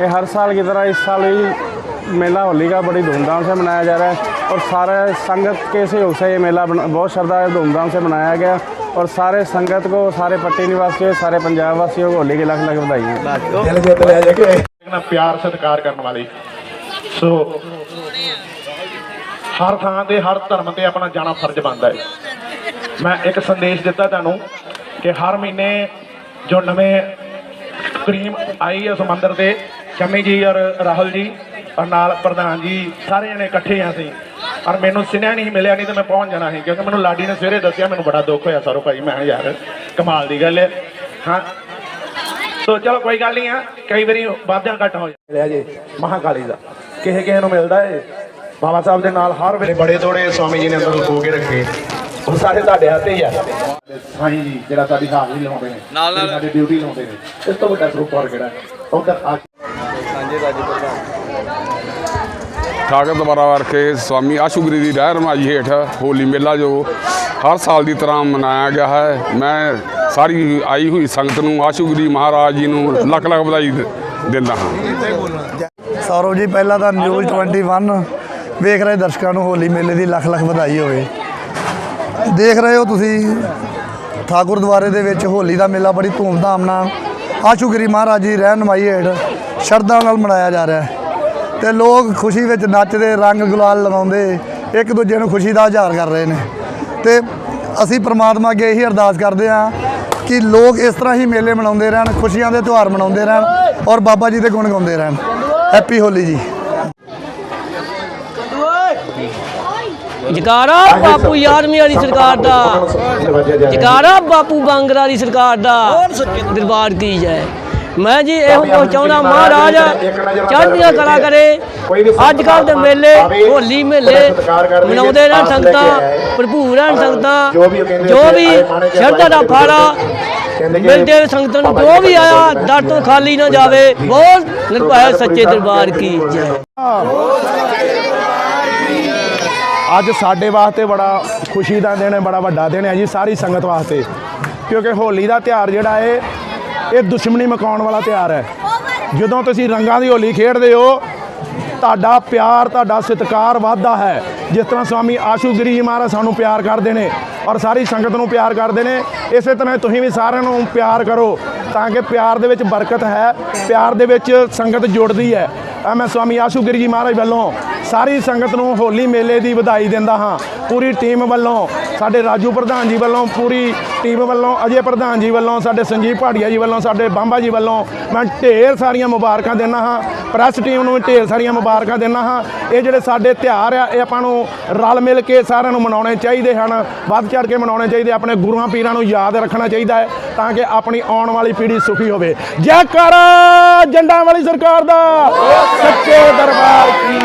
ये हर साल की तरह इस साल भी मेला होली का बड़ी धूमधाम से मनाया जा रहा है और सारे संगत के सहयोग से ये मेला बना- बहुत श्रद्धा और धूमधाम से मनाया गया और सारे संगत को सारे पट्टी निवासियों सारे पंजाब वासियों को होली की लाख लाख बधाई ਦਿਲ ਜਿੱਤ ਲਿਆ ਜੇ ਕਿ ਨਾ ਪਿਆਰ ਸਤਿਕਾਰ ਕਰਨ ਵਾਲੀ ਸੋ ਹਰ ਥਾਂ ਤੇ ਹਰ ਧਰਮ ਤੇ ਆਪਣਾ ਜਾਣਾ ਫਰਜ਼ ਬਣਦਾ ਹੈ ਮੈਂ ਇੱਕ ਸੰਦੇਸ਼ ਦਿੱਤਾ ਤੁਹਾਨੂੰ ਕਿ ਹਰ ਮਹੀਨੇ ਜੋ ਨਵੇਂ ਕਰੀਮ ਆਈ ਇਸ ਮੰਦਿਰ ਤੇ ਸ਼ਮੀ ਜੀ ਔਰ ਰਾਹੁਲ ਜੀ ਔਰ ਨਾਲ ਪ੍ਰਧਾਨ ਜੀ ਸਾਰੇ ਜਣੇ ਇਕੱਠੇ ਆ ਸੀ ਔਰ ਮੈਨੂੰ ਸਿਨਿਆ ਨਹੀਂ ਮਿਲਿਆ ਨਹੀਂ ਤੇ ਮੈਂ ਪਹੁੰਚ ਜਾਣਾ ਸੀ ਕਿਉਂਕਿ ਮੈਨੂੰ ਲਾਡੀ ਨੇ ਸਵੇਰੇ ਦੱਸਿਆ ਮੈਨੂੰ ਬੜਾ ਦੁੱਖ ਹੋਇਆ ਸਰੋ ਭਾਈ। ਮੈਂ ਯਾਰ ਕਮਾਲ ਦੀ ਗੱਲ ਹੈ। ਹਾਂ। ਸੋ ਚਲੋ ਕੋਈ ਗੱਲ ਨਹੀਂ ਆ। ਕਈ ਵਾਰੀ ਵਾਧਿਆਂ ਘਟ ਹੋ ਜਾਂਦਾ ਜੀ ਮਹਾਕਾਲੀ ਦਾ। ਕਿਸੇ ਕਿਸੇ ਨੂੰ ਮਿਲਦਾ ਏ। ਬਾਬਾ ਸਾਹਿਬ ਦੇ ਨਾਲ ਹਰ ਵੇਲੇ ਬੜੇ ਤੋੜੇ ਸਵਾਮੀ ਜੀ ਨੇ ਅੰਦਰ ਲੁਕੋ ਕੇ ਰੱਖੇ। ਉਹ ਸਾਰੇ ਤੁਹਾਡੇ ਹੱਥੇ ਹੀ ਆ। ਸਾਈਂ ਜੀ ਜਿਹੜਾ ਸਾਡੀ ਹਾਜ਼ਰੀ ਲਾਉਂਦੇ ਨੇ ਨਾਲ ਨਾਲ। ਸਾਡੀ ਡਿਊਟੀ ਲਾਉਂਦੇ ਨੇ ਇਸ ਤੋਂ ਵੱਡਾ ਸਰੂਪ ਹੋਰ ਕਿਹੜਾ ਉਧਰ ਆ ਠਾਕਰ ਦੁਆਰਾ ਵਰਕੇ ਸਵਾਮੀ ਆਸ਼ੂਗਰੀ ਦੀ ਰਹਿਨਮਾਈ ਹੇਠ ਹੋਲੀ ਮੇਲਾ ਜੋ ਹਰ ਸਾਲ ਦੀ ਤਰ੍ਹਾਂ ਮਨਾਇਆ ਗਿਆ ਹੈ। ਮੈਂ ਸਾਰੀ ਆਈ ਹੋਈ ਸੰਗਤ ਨੂੰ ਆਸ਼ੂਗਰੀ ਮਹਾਰਾਜ ਜੀ ਨੂੰ ਲੱਖ ਲੱਖ ਵਧਾਈ ਦਿੰਦਾ ਹਾਂ। ਸੌਰਵ ਜੀ ਪਹਿਲਾਂ ਤਾਂ ਨਿਊਜ਼ 21 ਵੇਖ ਰਹੇ ਦਰਸ਼ਕਾਂ ਨੂੰ ਹੋਲੀ ਮੇਲੇ ਦੀ ਲੱਖ ਲੱਖ ਵਧਾਈ ਹੋਵੇ। ਦੇਖ ਰਹੇ ਹੋ ਤੁਸੀਂ ਠਾਕੁਰ ਦੁਆਰੇ ਦੇ ਵਿੱਚ ਹੋਲੀ ਦਾ ਮੇਲਾ ਬੜੀ ਧੂਮਧਾਮ ਨਾਲ ਆਸ਼ੂਗਰੀ ਮਹਾਰਾਜ ਜੀ ਰਹਿਨਮਾਈ ਹੇਠ ਸ਼ਰਧਾ ਨਾਲ ਮਨਾਇਆ ਜਾ ਰਿਹਾ ਹੈ। ਤੇ ਲੋਕ ਖੁਸ਼ੀ ਵਿੱਚ ਨੱਚਦੇ, ਰੰਗ ਗੁਲਾਲ ਲਗਾਉਂਦੇ, ਇੱਕ ਦੂਜੇ ਨੂੰ ਖੁਸ਼ੀ ਦਾ ਇਜ਼ਹਾਰ ਕਰ ਰਹੇ ਨੇ। ਤੇ ਅਸੀਂ ਪ੍ਰਮਾਤਮਾ ਅੱਗੇ ਇਹੀ ਅਰਦਾਸ ਕਰਦੇ ਹਾਂ ਕਿ ਲੋਕ ਇਸ ਤਰ੍ਹਾਂ ਹੀ ਮੇਲੇ ਮਨਾਉਂਦੇ ਰਹਿਣ, ਖੁਸ਼ੀਆਂ ਦੇ ਤਿਉਹਾਰ ਮਨਾਉਂਦੇ ਰਹਿਣ ਔਰ ਬਾਬਾ ਜੀ ਦੇ ਗੁਣ ਗਾਉਂਦੇ ਰਹਿਣ। ਹੈਪੀ ਹੋਲੀ ਜੀ। ਜਕਾਰਾ ਬਾਪੂ ਯਾਰਮੀ ਵਾਲੀ ਸਰਕਾਰ ਦਾ। ਜਕਾਰਾ ਬਾਪੂ ਬਾਂਗਰਾ ਵਾਲੀ ਸਰਕਾਰ ਦਾ। ਦਰਬਾਰ ਕੀ ਜਾਏ ਮੈਂ ਜੀ ਇਹੋ ਕੁਝ ਚਾਹੁੰਦਾ, ਮਹਾਰਾਜ ਚੜ੍ਹਦੀਆਂ ਕਲਾ ਕਰੇ। ਅੱਜ ਕੱਲ ਦੇ ਮੇਲੇ, ਹੋਲੀ ਮੇਲੇ, ਮਨਾਉਂਦੇ ਰਹਿਣ ਸੰਗਤਾਂ ਭਰਪੂਰ ਰਹਿਣ ਸੰਗਤਾਂ, ਜੋ ਵੀ ਸ਼ਰਧਾ ਦਾ ਫਾੜਾ, ਮਿਲਦੇ ਸੰਗਤਾਂ ਨੂੰ ਜੋ ਵੀ ਆਇਆ, ਦਰ ਤੋਂ ਖਾਲੀ ਨਾ ਜਾਵੇ। ਬਹੁਤ ਨਿਰਭੈ ਸੱਚੇ ਦਰਬਾਰ ਕੀ ਜੈ। ਅੱਜ ਸਾਡੇ ਵਾਸਤੇ ਬੜਾ ਖੁਸ਼ੀ ਦਾ ਦਿਨ ਹੈ, ਬੜਾ ਵੱਡਾ ਦਿਨ ਹੈ ਜੀ ਸਾਰੀ ਸੰਗਤ ਵਾਸਤੇ। ਕਿਉਂਕਿ ਹੋਲੀ ਦਾ ਤਿਉਹਾਰ ਜਿਹੜਾ ਹੈ ਇਹ ਦੁਸ਼ਮਣੀ ਮਕਾਉਣ ਵਾਲਾ ਤਿਉਹਾਰ ਹੈ। ਜਦੋਂ ਤੁਸੀਂ ਰੰਗਾਂ ਦੀ ਹੋਲੀ ਖੇਡਦੇ ਹੋ, ਤੁਹਾਡਾ ਪਿਆਰ, ਤੁਹਾਡਾ ਸਤਿਕਾਰ ਵੱਧਦਾ ਹੈ। ਜਿਸ ਤਰ੍ਹਾਂ ਸਵਾਮੀ ਆਸ਼ੂਗਿਰੀ ਜੀ ਮਹਾਰਾਜ ਸਾਨੂੰ ਪਿਆਰ ਕਰਦੇ ਨੇ ਔਰ ਸਾਰੀ ਸੰਗਤ ਨੂੰ ਪਿਆਰ ਕਰਦੇ ਨੇ, ਇਸੇ ਤਰ੍ਹਾਂ ਤੁਸੀਂ ਵੀ ਸਾਰਿਆਂ ਨੂੰ ਪਿਆਰ ਕਰੋ ਤਾਂ ਕਿ ਪਿਆਰ ਦੇ ਵਿੱਚ ਬਰਕਤ ਹੈ, ਪਿਆਰ ਦੇ ਵਿੱਚ ਸੰਗਤ ਜੁੜਦੀ ਹੈ। ਆ ਮੈਂ ਸਵਾਮੀ ਆਸ਼ੂਗਿਰੀ ਜੀ ਮਹਾਰਾਜ ਵੱਲੋਂ ਸਾਰੀ ਸੰਗਤ ਨੂੰ ਹੋਲੀ ਮੇਲੇ ਦੀ ਵਧਾਈ ਦਿੰਦਾ ਹਾਂ। ਪੂਰੀ ਟੀਮ ਵੱਲੋਂ, ਸਾਡੇ ਰਾਜੂ ਪ੍ਰਧਾਨ ਜੀ ਵੱਲੋਂ, ਪੂਰੀ ਟੀਮ ਵੱਲੋਂ, ਅਜੇ ਪ੍ਰਧਾਨ ਜੀ ਵੱਲੋਂ, ਸਾਡੇ ਸੰਜੀਵ ਭਾਟੀਆ ਜੀ ਵੱਲੋਂ, ਸਾਡੇ ਬਾਂਬਾ ਜੀ ਵੱਲੋਂ ਮੈਂ ਢੇਰ ਸਾਰੀਆਂ ਮੁਬਾਰਕਾਂ ਦਿੰਦਾ ਹਾਂ। ਪ੍ਰੈਸ ਟੀਮ ਨੂੰ ਵੀ ਢੇਰ ਸਾਰੀਆਂ ਮੁਬਾਰਕਾਂ ਦਿੰਦਾ ਹਾਂ। ਇਹ ਜਿਹੜੇ ਸਾਡੇ ਤਿਉਹਾਰ ਆ, ਇਹ ਆਪਾਂ ਨੂੰ ਰਲ ਮਿਲ ਕੇ ਸਾਰਿਆਂ ਨੂੰ ਮਨਾਉਣੇ ਚਾਹੀਦੇ ਹਨ। ਵੱਧ ਚੜ ਕੇ ਮਨਾਉਣੇ ਚਾਹੀਦੇ, ਆਪਣੇ ਗੁਰੂਆਂ ਪੀਰਾਂ ਨੂੰ ਯਾਦ ਰੱਖਣਾ ਚਾਹੀਦਾ ਹੈ ਤਾਂ ਕਿ ਆਪਣੀ ਆਉਣ ਵਾਲੀ ਪੀੜ੍ਹੀ ਸੁਖੀ ਹੋਵੇ। ਜੈਕਾਰਾ ਜੰਡਾਂ ਵਾਲੀ ਸਰਕਾਰ ਦਾ ਸੱਚੇ ਦਰਬਾਰ ਕੀ